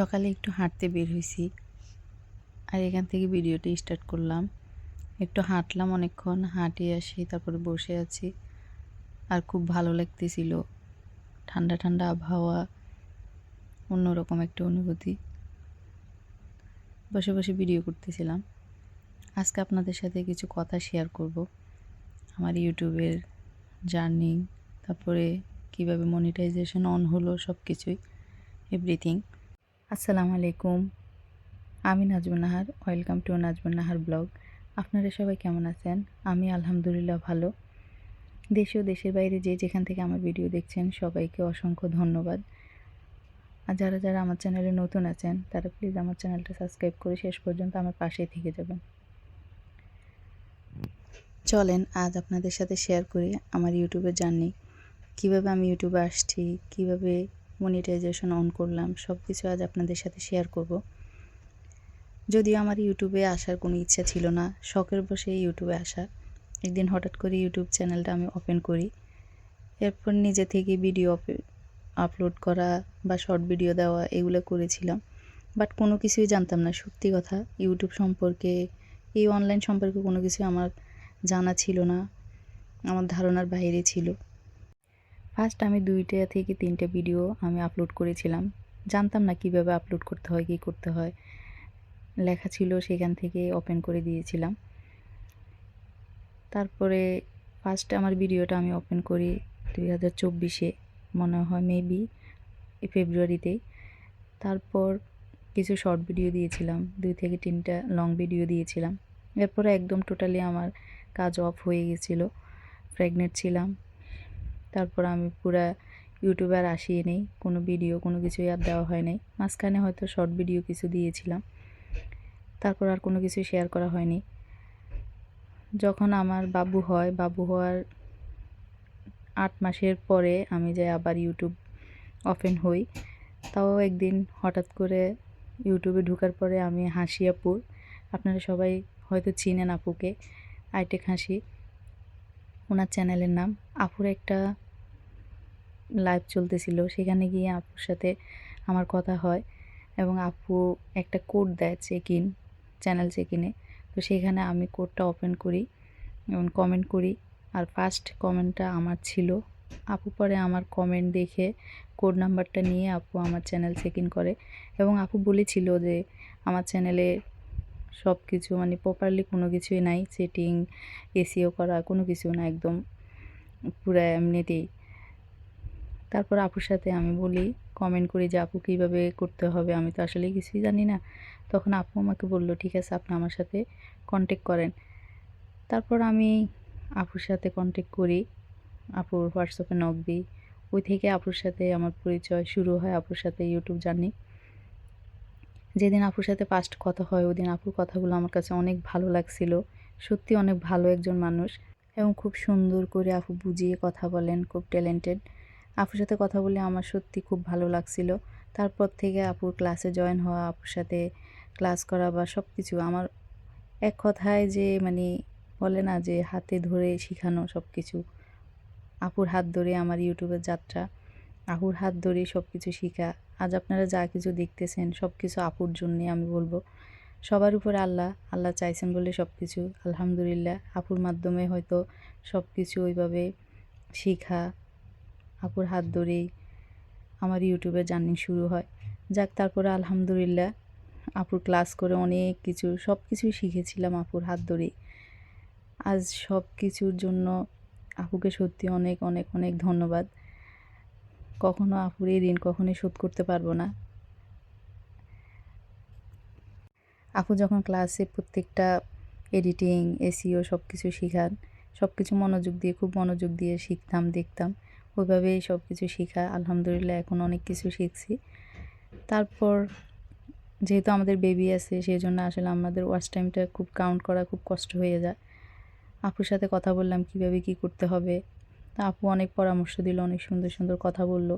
সকালে একটু হাঁটতে বের হয়েছি আর এখান থেকে ভিডিওটি স্টার্ট করলাম। একটু হাঁটলাম অনেকক্ষণ হাঁটিয়ে আসি, তারপরে বসে আছি। আর খুব ভালো লাগতেছিল। ঠান্ডা ঠান্ডা আবহাওয়া, অন্যরকম একটা অনুভূতি। বসে বসে ভিডিও করতেছিলাম। আজকে আপনাদের সাথে কিছু কথা শেয়ার করব। আমার ইউটিউবের জার্নি, তারপরে কীভাবে মনিটাইজেশন অন হলো সব কিছুই এভরিথিং আসসালামু আলাইকুম। আমি Najmun Nahar, welcome to Najmun Nahar blog. আপনারা সবাই কেমন আছেন? আমি আলহামদুলিল্লাহ ভালো। দেশে ও দেশের বাইরে যে যেখান থেকে আমার ভিডিও দেখছেন, সবাইকে অসংখ্য ধন্যবাদ। আর যারা যারা আমার চ্যানেলে নতুন আছেন, তারা প্লিজ আমার চ্যানেলটা সাবস্ক্রাইব করে শেষ পর্যন্ত আমার পাশেই থেকে যাবেন। চলেন, আজ আপনাদের সাথে শেয়ার করি আমার ইউটিউবের জার্নি কীভাবে আমি ইউটিউবে আসছি? কীভাবে মনিটাইজেশন অন করলাম সব কিছু আজ আপনাদের সাথে শেয়ার করব। যদিও আমার ইউটিউবে আসার কোনো ইচ্ছা ছিল না, শখের বসে ইউটিউবে আসা। একদিন হঠাৎ করে ইউটিউব চ্যানেলটা আমি ওপেন করি। এরপর নিজে থেকে ভিডিও আপলোড করা বা শর্ট ভিডিও দেওয়া এগুলো করেছিলাম। বাট কোনো কিছুই জানতাম না, সত্যি কথা। ইউটিউব সম্পর্কে, এই অনলাইন সম্পর্কে কোনো কিছু আমার জানা ছিল না। আমার ধারণার বাইরে ছিল। ফার্স্ট আমি দুইটা থেকে তিনটে ভিডিও আমি আপলোড করেছিলাম। জানতাম না কীভাবে আপলোড করতে হয়, কী করতে হয়। লেখা ছিল সেখান থেকে ওপেন করে দিয়েছিলাম। তারপরে ফার্স্ট আমার ভিডিওটা আমি ওপেন করি দুই হাজার চব্বিশে, মনে হয় মেবি ফেব্রুয়ারিতেই তারপর কিছু শর্ট ভিডিও দিয়েছিলাম, দুই থেকে তিনটা লং ভিডিও দিয়েছিলাম। এরপরে একদম টোটালি আমার কাজ অফ হয়ে গেছিল। প্রেগনেন্ট ছিলাম। তারপর আমি পুরা ইউটিউবে আর আসিয়ে নেই। কোনো ভিডিও কোনো কিছুই আর দেওয়া হয় নাই। মাঝখানে হয়তো শর্ট ভিডিও কিছু দিয়েছিলাম। তারপর আর কোনো কিছু শেয়ার করা হয়নি। যখন আমার বাবু হয়, বাবু হওয়ার আট মাসের পরে আমি যাই আবার ইউটিউব ওপেন হই। তাও একদিন হঠাৎ করে ইউটিউবে ঢোকার পরে আমি হাসি আপুর আপনারা সবাই হয়তো চিনেন আপুকে, আইটেক হাসি। ওনার চ্যানেলের নাম আপুর একটা লাইভ চলতেছিল। সেখানে গিয়ে আপুর সাথে আমার কথা হয় এবং আপু একটা কোড দেয় চেক ইন চ্যানেল চেক ইনে তো সেখানে আমি কোডটা ওপেন করি এবং কমেন্ট করি। আর ফার্স্ট কমেন্টটা আমার ছিল। আপু পরে আমার কমেন্ট দেখে কোড নাম্বারটা নিয়ে আপু আমার চ্যানেল চেক ইন করে। এবং আপু বলেছিল যে আমার চ্যানেলে সব কিছু মানে প্রপারলি কোনো কিছুই নাই সেটিং এসিও করা, কোনো কিছু না, একদম পুরো এমনিতেই। তারপর আপুর সাথে আমি বলি কমেন্ট করি যে, আপু, কীভাবে করতে হবে? আমি তো আসলে কিছুই জানি না। তখন আপু আমাকে বলল, ঠিক আছে, আপনি আমার সাথে কন্ট্যাক্ট করেন। তারপর আমি আপুর সাথে কন্ট্যাক্ট করি, আপুর হোয়াটসঅ্যাপে নক দিই। ওই থেকে আপুর সাথে আমার পরিচয় শুরু হয়, আপুর সাথে ইউটিউব জার্নি যেদিন আপুর সাথে ফার্স্ট কথা হয় ওই দিন আপুর কথাগুলো আমার কাছে অনেক ভালো লাগছিল। সত্যি অনেক ভালো একজন মানুষ এবং খুব সুন্দর করে আপু বুঝিয়ে কথা বলেন, খুব ট্যালেন্টেড আপুর সাথে কথা বলে আমার সত্যি খুব ভালো লাগছিল। তারপর থেকে আপুর ক্লাসে জয়েন হওয়া, আপুর সাথে ক্লাস করা বা সব কিছু আমার এক কথায় যে মানে বলে না যে হাতে ধরে শেখানো সব কিছু আপুর হাত ধরে আমার ইউটিউবের যাত্রা। আপুর হাত ধরে সব কিছু শেখা। আজ আপনারা যা কিছু দেখতেছেন সব কিছু আপুর জন্যে আমি বলব। সবার উপরে আল্লাহ আল্লাহ চাইছেন বলে সব কিছু আলহামদুলিল্লাহ, আপুর মাধ্যমে হয়তো সব কিছু ওইভাবে শেখা। আপুর হাত ধরেই আমার ইউটিউবে জার্নি শুরু হয়। যাক, তারপরে আলহামদুলিল্লাহ আপুর ক্লাস করে অনেক কিছু সব কিছুই শিখেছিলাম আপুর হাত ধরেই। আজ সব কিছুর জন্য আপুকে সত্যি অনেক অনেক অনেক ধন্যবাদ। কখনো আপুর ঋণ কখনোই শোধ করতে পারব না। আপু যখন ক্লাসে প্রত্যেকটা এডিটিং এসিও সব কিছু শেখান সব কিছু মনোযোগ দিয়ে, খুব মনোযোগ দিয়ে শিখতাম, দেখতাম। ওইভাবেই সব কিছু শেখা, আলহামদুলিল্লাহ এখন অনেক কিছু শিখছি। তারপর যেহেতু আমাদের বেবি আছে সেই জন্য আসলে আমাদের ওয়াচ টাইমটা খুব কাউন্ট করা খুব কষ্ট হয়ে যায়। আপুর সাথে কথা বললাম, কীভাবে কি করতে হবে? তা আপু অনেক পরামর্শ দিল, অনেক সুন্দর সুন্দর কথা বলল।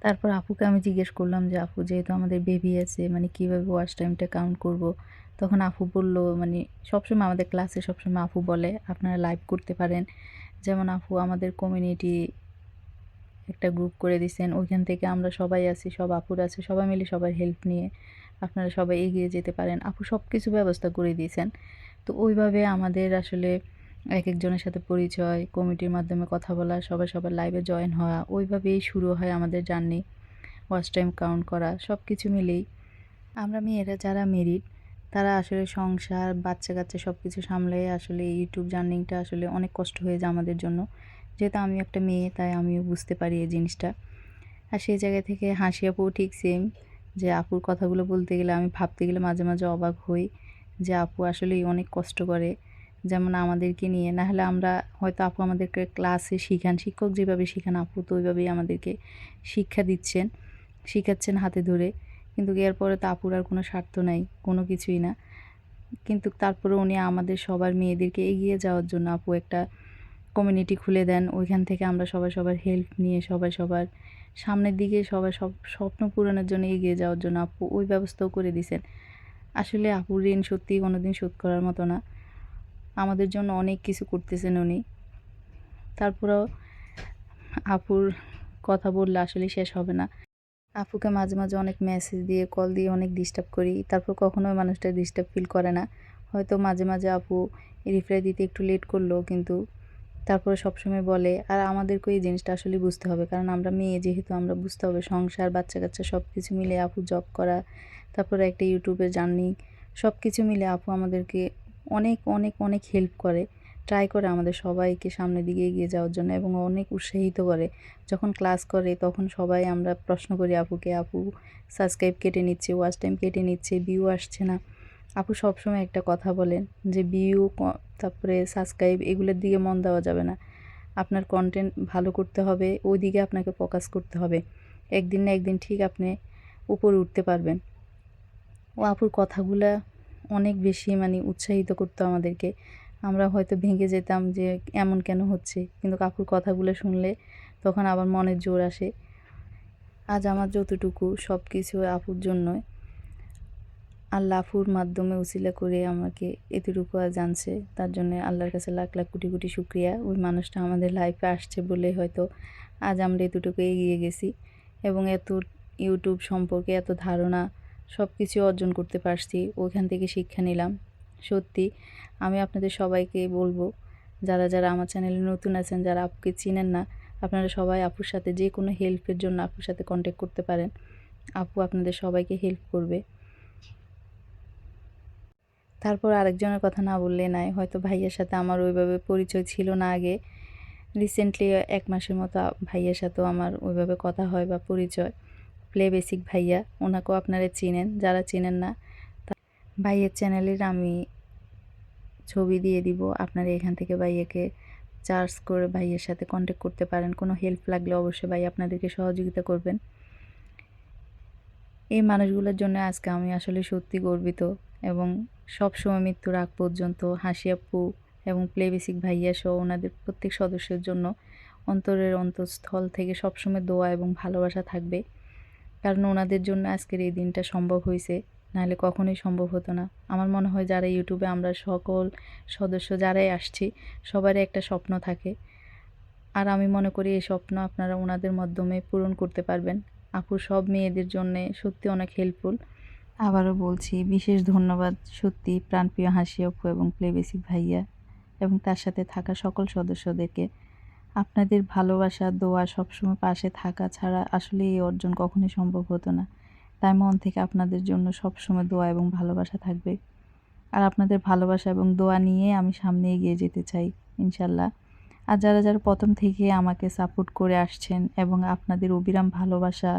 তারপর আপুকে আমি জিজ্ঞেস করলাম যে, আপু, যেহেতু আমাদের বেবি আছে মানে কীভাবে ওয়াচ টাইমটা কাউন্ট করব? তখন আপু বলল মানে সবসময় আমাদের ক্লাসে সবসময় আপু বলে, আপনারা লাইভ করতে পারেন। যেমন আপু আমাদের কমিউনিটি একটা গ্রুপ করে দিয়েছেন ওইখান থেকে আমরা সবাই আছি, সব আপুর আছে, সবাই মিলে সবার হেল্প নিয়ে আপনারা সবাই এগিয়ে যেতে পারেন। আপু সব কিছু ব্যবস্থা করে দিয়েছেন। তো ওইভাবে আমাদের আসলে এক একজনের সাথে পরিচয়, কমিটির মাধ্যমে কথা বলা, সবাই সবার লাইভে জয়েন হওয়া, ওইভাবেই শুরু হয় আমাদের জার্নি ওয়াচ টাইম কাউন্ট করা সব কিছু মিলেই। আমরা মেয়েরা যারা মেরিড তারা আসলে সংসার, বাচ্চা কাচ্চা সব কিছু সামলে আসলে ইউটিউব জার্নিংটা আসলে অনেক কষ্ট হয়ে যায় আমাদের জন্য। যেহেতু আমি একটা মেয়ে, তাই আমিও বুঝতে পারি এই জিনিসটা। আর সেই জায়গা থেকে হাসি আপুও ঠিক সেম যে আপুর কথাগুলো বলতে গেলে আমি ভাবতে গেলে মাঝে মাঝে অবাক হই, যে আপু আসলেই অনেক কষ্ট করে। যেমন আমাদেরকে নিয়ে, না হলে আমরা হয়তো আপু আমাদেরকে ক্লাসে শিখান, শিক্ষক যেভাবে শিখান, আপু তো ওইভাবেই আমাদেরকে শিক্ষা দিচ্ছেন, শিখাচ্ছেন হাতে ধরে। কিন্তু এরপরে তো আপুর আর কোনো স্বার্থ নাই, কোনো কিছুই না। কিন্তু তারপরে উনি আমাদের সবার মেয়েদেরকে এগিয়ে যাওয়ার জন্য আপু একটা কমিউনিটি খুলে দেন। ওইখান থেকে আমরা সবাই সবার হেল্প নিয়ে, সবাই সবার সামনের দিকে সবাই সব স্বপ্ন পূরণের জন্য এগিয়ে যাওয়ার জন্য আপু ওই ব্যবস্থাও করে দিয়েছেন আসলে আপুর ঋণ সত্যিই কোনো দিন শোধ করার মতো না। আমাদের জন্য অনেক কিছু করতেছেন উনি। তারপরেও আপুর কথা বললে আসলে শেষ হবে না। আপুকে মাঝে মাঝে অনেক মেসেজ দিয়ে কল দিয়ে অনেক ডিস্টার্ব করি। তারপর কখনো মানুষটা ডিস্টার্ব ফিল করে না। হয়তো মাঝে মাঝে আপু রিপ্লাই দিতে একটু লেট করল, কিন্তু তারপরে সবসময় বলে, আর আমাদেরকেও এই জিনিসটা আসলে বুঝতে হবে। কারণ আমরা মেয়ে, যেহেতু আমরা বুঝতে হবে সংসার বাচ্চা কাচ্চা সব কিছু মিলে আপু জব করা, তারপরে একটা ইউটিউবে জার্নি সব কিছু মিলে আপু আমাদেরকে অনেক অনেক অনেক হেল্প করে। ট্রাই করে আমাদের সবাইকে সামনের দিকে এগিয়ে যাওয়ার জন্য এবং অনেক উৎসাহিত করে। যখন ক্লাস করে তখন সবাই আমরা প্রশ্ন করি, আপুকে আপু সাবস্ক্রাইব কেটে নিচ্ছে ওয়াচ টাইম কেটে নিচ্ছে ভিউ আসছে না। আপু সবসময় একটা কথা বলেন যে ভিউ তারপরে সাবস্ক্রাইব এগুলোর দিকে মন দেওয়া যাবে না। আপনার কন্টেন্ট ভালো করতে হবে ওই দিকে আপনাকে ফোকাস করতে হবে। একদিন না একদিন ঠিক আপনি উপরে উঠতে পারবেন। ও আপুর কথাগুলা অনেক বেশি মানে উৎসাহিত করতো আমাদেরকে। আমরা হয়তো ভেঙে যেতাম যে এমন কেন হচ্ছে? কিন্তু কাকুর কথাগুলো শুনলে তখন আবার মনের জোর আসে। আজ আমার যতটুকু সব কিছু আপুর জন্যই। আল্লাহ আফুর মাধ্যমে উসিলা করে আমাকে এতটুকু আর জানছে, তার জন্য আল্লাহর কাছে লাখ লাখ কোটি কোটি শুক্রিয়া। ওই মানুষটা আমাদের লাইফে আসছে বলে হয়তো আজ আমরা এতটুকু এগিয়ে গেছি। এবং এত ইউটিউব সম্পর্কে এত ধারণা সব কিছু অর্জন করতে পারছি, ওইখান থেকে শিক্ষা নিলাম। সত্যি, আমি আপনাদের সবাইকে বলব, যারা যারা আমার চ্যানেলে নতুন আছেন, যারা আপুকে চিনেন না, আপনারা সবাই আপুর সাথে যে কোনো হেল্পের জন্য আপুর সাথে কন্ট্যাক্ট করতে পারেন। আপু আপনাদের সবাইকে হেল্প করবে। তারপর আরেকজনের কথা না বললে নাই, হয়তো ভাইয়ের সাথে আমার ওইভাবে পরিচয় ছিল না আগে। রিসেন্টলি এক মাসের মতো ভাইয়ের সাথেও আমার ওইভাবে কথা হয় বা পরিচয়। প্লে বেসিক ভাইয়া, ওনাকেও আপনারা চিনেন, যারা চিনেন না ভাইয়ের চ্যানেলের আমি ছবি দিয়ে দিব, আপনারা এখান থেকে ভাইয়াকে চার্জ করে ভাইয়ের সাথে কন্ট্যাক্ট করতে পারেন, কোনো হেল্প লাগলে অবশ্যই ভাই আপনাদেরকে সহযোগিতা করবেন। এই মানুষগুলোর জন্য আজকে আমি আসলে সত্যি গর্বিত এবং সব সময় মৃত্যুর আগ পর্যন্ত হাসি আপু এবং প্লে বেসিক ভাইয়া সহ ওনাদের প্রত্যেক সদস্যের জন্য অন্তরের অন্তঃস্থল থেকে সবসময় দোয়া এবং ভালোবাসা থাকবে। কারণ ওনাদের জন্য আজকের এই দিনটা সম্ভব হয়েছে নাহলে কখনোই সম্ভব হতো না। আমার মনে হয় যারা ইউটিউবে আমরা সকল সদস্য যারাই আসছি, সবারই একটা স্বপ্ন থাকে। আর আমি মনে করি এই স্বপ্ন আপনারা ওনাদের মাধ্যমে পূরণ করতে পারবেন। আপু, সব মেয়েদের জন্যে সত্যি অনেক হেল্পফুল আবারও বলছি, বিশেষ ধন্যবাদ সত্যি প্রাণপ্রিয় হাসি আপু এবং প্লেবেসিক ভাইয়া এবং তার সাথে থাকা সকল সদস্যদেরকে। আপনাদের ভালোবাসা, দোয়া সবসময় পাশে থাকা ছাড়া আসলে এই অর্জন কখনোই সম্ভব হতো না। তাই মন থেকে আপনাদের জন্য সবসময় দোয়া এবং ভালোবাসা থাকবে। আর আপনাদের ভালোবাসা এবং দোয়া নিয়ে আমি সামনে এগিয়ে যেতে চাই, ইনশাল্লাহ। আর যারা যারা প্রথম থেকে আমাকে সাপোর্ট করে আসছেন এবং আপনাদের অবিরাম ভালোবাসা,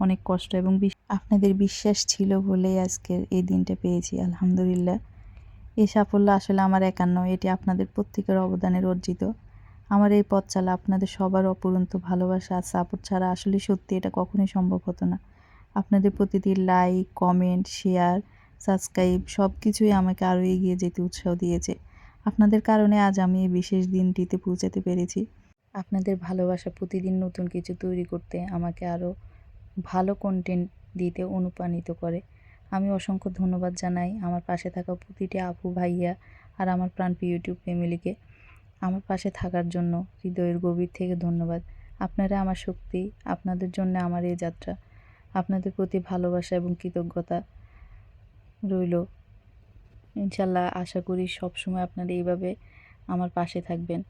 অনেক কষ্ট এবং আপনাদের বিশ্বাস ছিল বলেই আজকের এই দিনটা পেয়েছি, আলহামদুলিল্লাহ। এই সাফল্য আসলে আমার একান্ন এটি আপনাদের প্রত্যেকের অবদানের অর্জিত। আমার এই পথ চালা, আপনাদের সবার অপরন্ত ভালোবাসা আর সাপোর্ট ছাড়া আসলে সত্যি এটা কখনোই সম্ভব হতো না। আপনাদের প্রতিটি লাইক কমেন্ট শেয়ার সাবস্ক্রাইব সব কিছুই আমাকে আরও এগিয়ে যেতে উৎসাহ দিয়েছে। আপনাদের কারণে আজ আমি এই বিশেষ দিনটিতে পৌঁছাতে পেরেছি। আপনাদের ভালোবাসা প্রতিদিন নতুন কিছু তৈরি করতে আমাকে আরও ভালো কন্টেন্ট দিতে অনুপ্রাণিত করে। আমি অসংখ্য ধন্যবাদ জানাই আমার পাশে থাকা প্রতিটি আপু ভাইয়া আর আমার প্রাণপ্রিয় ইউটিউব ফ্যামিলিকে আমার পাশে থাকার জন্য হৃদয়ের গভীর থেকে ধন্যবাদ। আপনারা আমার শক্তি, আপনাদের জন্য আমার এই যাত্রা, আপনাদের প্রতি ভালোবাসা এবং কৃতজ্ঞতা রইল। ইনশাল্লাহ আশা করি সব সময় আপনারা এইভাবে আমার পাশে থাকবেন।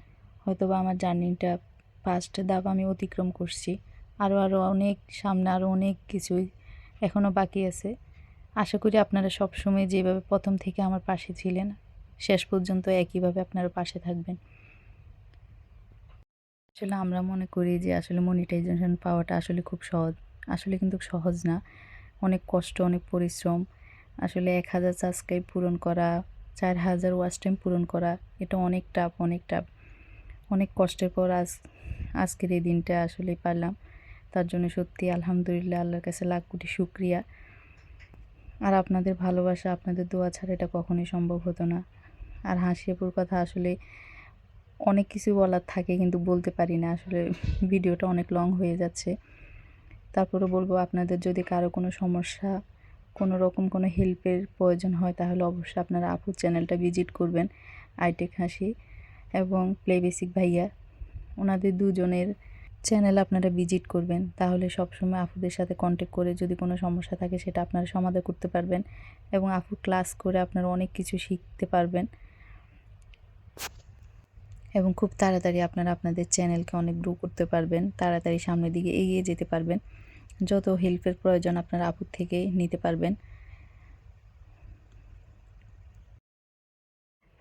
হয়তোবা আমার জার্নিটা ফার্স্ট ধাপ আমি অতিক্রম করছি। আরও আরও অনেক সামনে আরও অনেক কিছুই এখনও বাকি আছে। আশা করি আপনারা সব সময় যেভাবে প্রথম থেকে আমার পাশে ছিলেন, শেষ পর্যন্ত একইভাবে আপনারা পাশে থাকবেন। আসলে আমরা মনে করি যে আসলে মনিটাইজেশন পাওয়াটা আসলে খুব সহজ। আসলে কিন্তু সহজ না। অনেক কষ্ট, অনেক পরিশ্রম। আসলে এক হাজার সাবস্ক্রাইব পূরণ করা, চার হাজার ওয়াচ টাইম পূরণ করা, এটা অনেক টাফ অনেক টাফ অনেক কষ্টের পর আজ, আজকের এই দিনটা আসলেই পারলাম। তার জন্য সত্যি আলহামদুলিল্লাহ, আল্লাহর কাছে লাখ কোটি শুক্রিয়া। আর আপনাদের ভালোবাসা, আপনাদের দোয়া ছাড়া এটা কখনোই সম্ভব হতো না। আর হাসিপুর কথা আসলে অনেক কিছু বলার থাকে কিন্তু বলতে পারি না। আসলে ভিডিওটা অনেক লং হয়ে যাচ্ছে। তারপরে বলব, আপনাদের যদি কারও কোনো সমস্যা, কোনো রকম কোনো হেল্পের প্রয়োজন হয়, তাহলে অবশ্যই আপনারা আপুর চ্যানেলটা ভিজিট করবেন আইটেক হাসি এবং প্লে বেসিক ভাইয়া। ওনাদের দুজনের চ্যানেল আপনারা ভিজিট করবেন। তাহলে সবসময় আপুদের সাথে কন্ট্যাক্ট করে যদি কোনো সমস্যা থাকে, সেটা আপনারা সমাধান করতে পারবেন এবং আপুর ক্লাস করে আপনারা অনেক কিছু শিখতে পারবেন। এবং খুব তাড়াতাড়ি আপনারা আপনাদের চ্যানেলকে অনেক গ্রো করতে পারবেন, তাড়াতাড়ি সামনের দিকে এগিয়ে যেতে পারবেন। যত হেল্পের প্রয়োজন আপনারা আপুর থেকে নিতে পারবেন।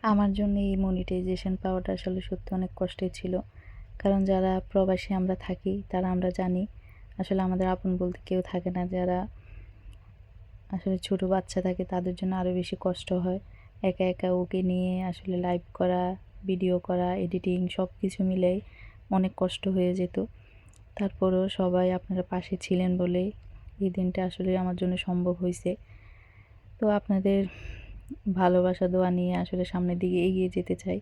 আমার জন্য এই মনিটাইজেশন পাওয়াটা আসলে সত্যি অনেক কষ্টের ছিল। কারণ যারা প্রবাসী আমরা থাকি, তারা আমরা জানি, আসলে আমাদের আপন বলতে কেউ থাকে না। যারা আসলে ছোট বাচ্চা থাকে, তাদের জন্য আরও বেশি কষ্ট হয়। একা একা ওকে নিয়ে আসলে লাইভ করা ভিডিও করা, এডিটিং সব কিছু মিলেই অনেক কষ্ট হয়ে যেত। তারপরেও সবাই আপনারা পাশে ছিলেন বলেই এই দিনটা আসলে আমার জন্য সম্ভব হয়েছে তো আপনাদের ভালোবাসা, দোয়া নিয়ে আসলে সামনের দিকে এগিয়ে যেতে চাই।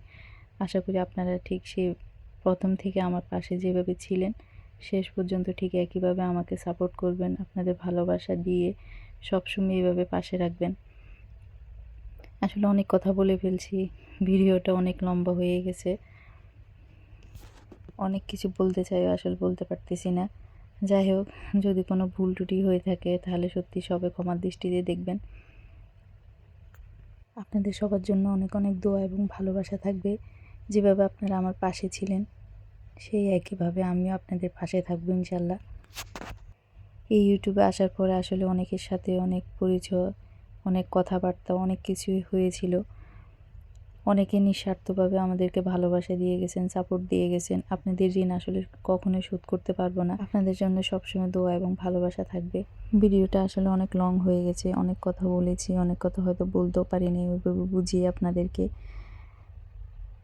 আশা করি আপনারা ঠিক সেই প্রথম থেকে আমার পাশে যেভাবে ছিলেন, শেষ পর্যন্ত ঠিক একইভাবে আমাকে সাপোর্ট করবেন। আপনাদের ভালোবাসা দিয়ে সবসময় এইভাবে পাশে রাখবেন। আসলে অনেক কথা বলে ফেলছি। ভিডিওটা অনেক লম্বা হয়ে গেছে। অনেক কিছু বলতে চাই, আসলে বলতে পারতেছি না। যাই হোক, যদি কোনো ভুল টুটি হয়ে থাকে, তাহলে সত্যি সবে ক্ষমার দৃষ্টিতে দেখবেন। আপনাদের সবার জন্য অনেক অনেক দোয়া এবং ভালোবাসা থাকবে। যেভাবে আপনারা আমার পাশে ছিলেন, সেই একইভাবে আমিও আপনাদের পাশে থাকব, ইনশাল্লাহ। এই ইউটিউবে আসার পরে আসলে অনেকের সাথে অনেক পরিচয় অনেক কথাবার্তা, অনেক কিছুই হয়েছিল। অনেকে নিঃস্বার্থভাবে আমাদেরকে ভালোবাসা দিয়ে গেছেন সাপোর্ট দিয়ে গেছেন। আপনাদের ঋণ আসলে কখনোই শোধ করতে পারব না। আপনাদের জন্য সবসময় দোয়া এবং ভালোবাসা থাকবে। ভিডিওটা আসলে অনেক লং হয়ে গেছে। অনেক কথা বলেছি, অনেক কথা হয়তো বলতেও পারিনি, ওইভাবে বুঝিয়ে আপনাদেরকে।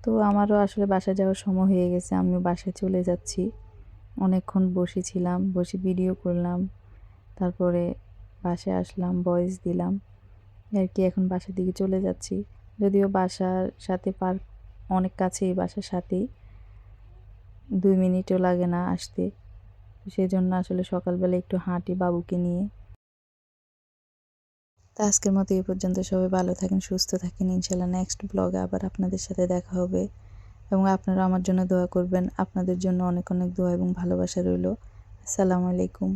তো আমারও আসলে বাসা যাওয়ার সময় হয়ে গেছে, আমিও বাসায় চলে যাচ্ছি। অনেকক্ষণ বসেছিলাম, বসে ভিডিও করলাম। তারপরে বাসে আসলাম ভয়েস দিলাম। আর কি এখন বাসার দিকে চলে যাচ্ছি। যদিও বাসার সাথে পার্ক অনেক কাছেই বাসার সাথেই। দুই মিনিটও লাগে না আসতে। সেই জন্য আসলে সকালবেলা একটু হাঁটি বাবুকে নিয়ে। তা আজকের মতো এই পর্যন্ত। সবাই ভালো থাকেন, সুস্থ থাকেন। ইনশাল্লাহ নেক্সট ব্লগে আবার আপনাদের সাথে দেখা হবে। এবং আপনারা আমার জন্য দোয়া করবেন। আপনাদের জন্য অনেক অনেক দোয়া এবং ভালোবাসা রইল। আসসালামু আলাইকুম।